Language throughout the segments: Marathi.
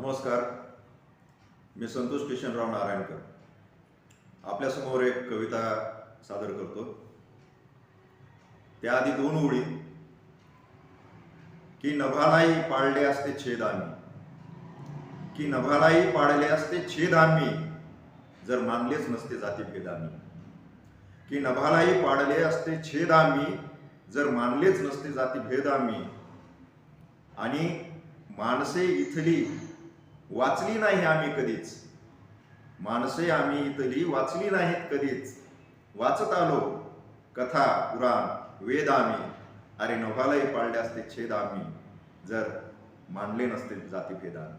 नमस्कार. मी संतोष किशनराव नारायणकर. आपल्यासमोर एक कविता सादर करतो. त्याआधी दोन ओळी. की नभालाही पाळले असते छेद आम्ही. की नभालाही पाळले असते छेद आम्ही. जर मानलेच नसते जातीभेद आम्ही. की नभालाही पाळले असते छेद आम्ही. जर मानलेच नसते जातीभेद आम्ही. आणि माणसे इथली वाचली नाही आम्ही कधीच. माणसे आम्ही इथली वाचली नाहीत कधीच. वाचत आलो. कथा पुराण वेद आम्ही. अरे नभालाही पाळले असते छेद आम्ही. जर मानले नसते जातीभेदान.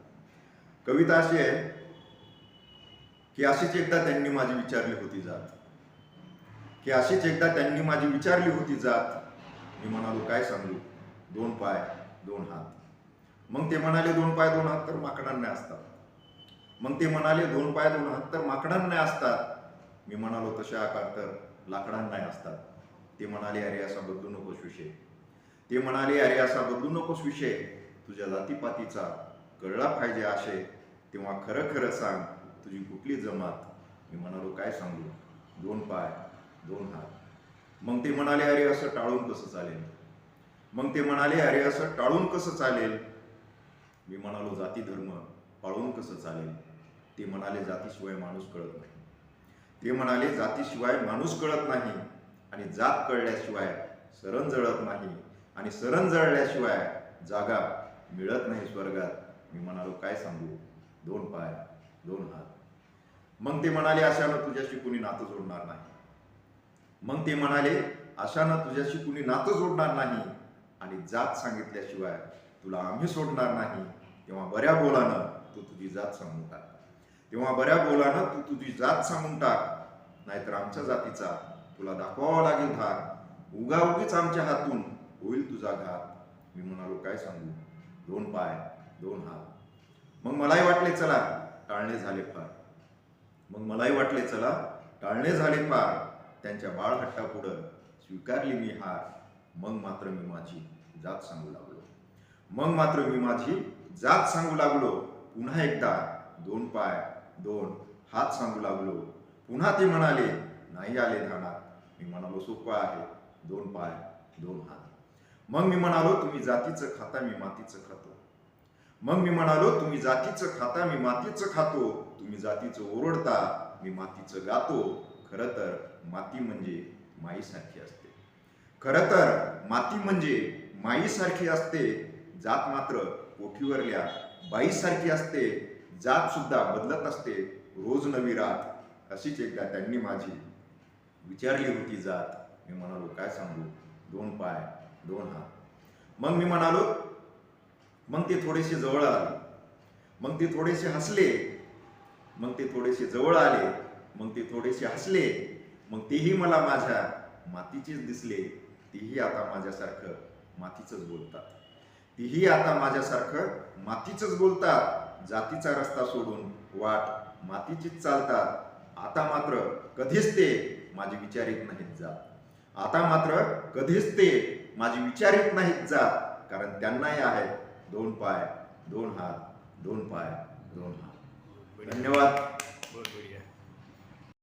कविता अशी आहे की अशीच एकदा त्यांनी माझी विचारली होती जात. की अशीच एकदा त्यांनी माझी विचारली होती जात. मी म्हणालो काय सांगू? दोन पाय दोन हात. मग ते म्हणाले दोन पाय दोन हात तर माकडांना असतात. मग ते म्हणाले दोन पाय दोन हात तर माकडांना असतात. मी म्हणालो तसे आकार तर लाकडांना असतात. ते म्हणाले अरे असा बदलू नकोस विषय. ते म्हणाले अरे असा बदलू नकोस विषय. तुझ्या जातीपातीचा कळला पाहिजे आशय. तेव्हा खरं खरं सांग. तुझी कुठली जमात? मी म्हणालो काय सांगू? दोन पाय दोन हात. मग ते म्हणाले अरे असं टाळून कसं चालेल? मग ते म्हणाले अरे असं टाळून कसं चालेल? मी म्हणालो जाती धर्म पाळून कसं चालेल? ते म्हणाले जातीशिवाय माणूस कळत नाही. ते म्हणाले जातीशिवाय माणूस कळत नाही आणि जात कळल्याशिवाय सरण जळत नाही आणि सरण जळल्याशिवाय जागा मिळत नाही स्वर्गात. मी म्हणालो काय सांगू? दोन पाय दोन हात. मग ते म्हणाले अशानं तुझ्याशी कुणी नातं जोडणार नाही. मग ते म्हणाले अशानं तुझ्याशी कुणी नातं जोडणार नाही आणि जात सांगितल्याशिवाय तुला आम्ही सोडणार नाही. तेव्हा बऱ्या बोलानं तू तुझी जात सांगून टाक. तेव्हा बऱ्या बोलानं तू तुझी जात सांगून टाक. नाहीतर आमच्या जातीचा तुला दाखवावा लागेल धाक उगा उगीच आमच्या हातून होईल तुझा घात. मी म्हणालो काय सांगू? दोन पाय दोन हात. मग मलाही वाटले चला टाळणे झाले फार. मग मलाही वाटले चला टाळणे झाले फार. त्यांच्या बाळहट्टापुढं स्वीकारली मी हार. मग मात्र मी माझी जात सांगू लागलो. मग मात्र मी माझी जात सांगू लागलो. पुन्हा एकदा दोन पाय दोन हात सांगू लागलो. पुन्हा ते म्हणाले नाही आले ध्यानात. मी म्हणालो सोपं आहे. दोन पाय दोन हात. मग मी म्हणालो तुम्ही जातीचं खाता मी मातीचं खातो. मग मी म्हणालो तुम्ही जातीचं खाता मी मातीचं खातो. तुम्ही जातीचं ओरडता मी मातीचं गातो. खरं तर माती म्हणजे माईसारखी असते. खरं तर माती म्हणजे माईसारखी असते. जात मात्र कोठीवरल्या बाईसारखी असते जात सुद्धा बदलत असते रोज नवी रात. अशीच एकदा त्यांनी माझी विचारली होती जात. मी म्हणालो काय सांगू? दोन पाय दोन हात. मग मी म्हणालो मग ते थोडेसे जवळ आले. मग ते थोडेसे हसले. मग ते थोडेसे जवळ आले. मग ते थोडेसे हसले. मग तेही मला माझ्या मातीचेच दिसले. तेही आता माझ्यासारखं मातीचंच बोलतात. तीही आता माझ्यासारखं मातीचंच बोलतात. जातीचा रस्ता सोडून वाट मातीचीच चालतात. आता मात्र कधीच ते माझी विचारित नाहीत जात. आता मात्र कधीच ते माझी विचारित नाहीत जात. कारण त्यांनाही आहेत दोन पाय दोन हात दोन पाय दोन हात. धन्यवाद.